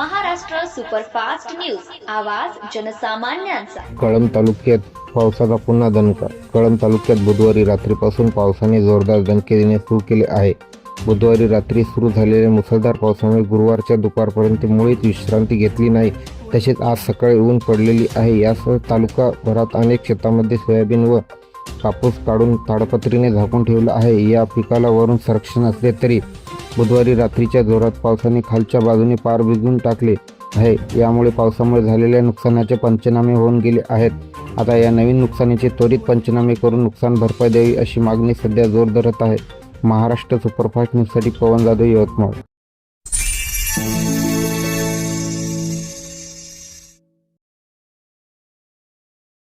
Superfast news. आवाज जनसामान्यांचा. कळंब तालुक्यात पावसाचा पुन्हा दणका. कळंब तालुक्यात बुधवारी रात्रीपासून पावसाने जोरदार दणके देणे सुरू केले आहे. बुधवारी रात्री सुरू झालेल्या मुसळधार पावसामुळे गुरुवारच्या दुपारपर्यंत मुळीच विश्रांती घेतली नाही. तसेच आज सकाळी ऊन पडलेली आहे. यासह तालुकाभरात अनेक शेतामध्ये सोयाबीन व कापूस काढून ताडपत्रीने झाकून ठेवलं आहे. या पिकाला वरून संरक्षण असले तरी बुधवारी रात्रीच्या जोरात पावसाने खालच्या बाजूने पार भिजून टाकले आहे. यामुळे पावसामुळे झालेल्या नुकसानाचे पंचनामे होऊन गेले आहेत. आता या नवीन नुकसानीचे त्वरित पंचनामे करून नुकसान भरपाई द्यावी अशी मागणी सध्या जोर धरत आहे. महाराष्ट्र सुपरफास्ट न्यूजसाठी पवन जाधव यवतमाळ.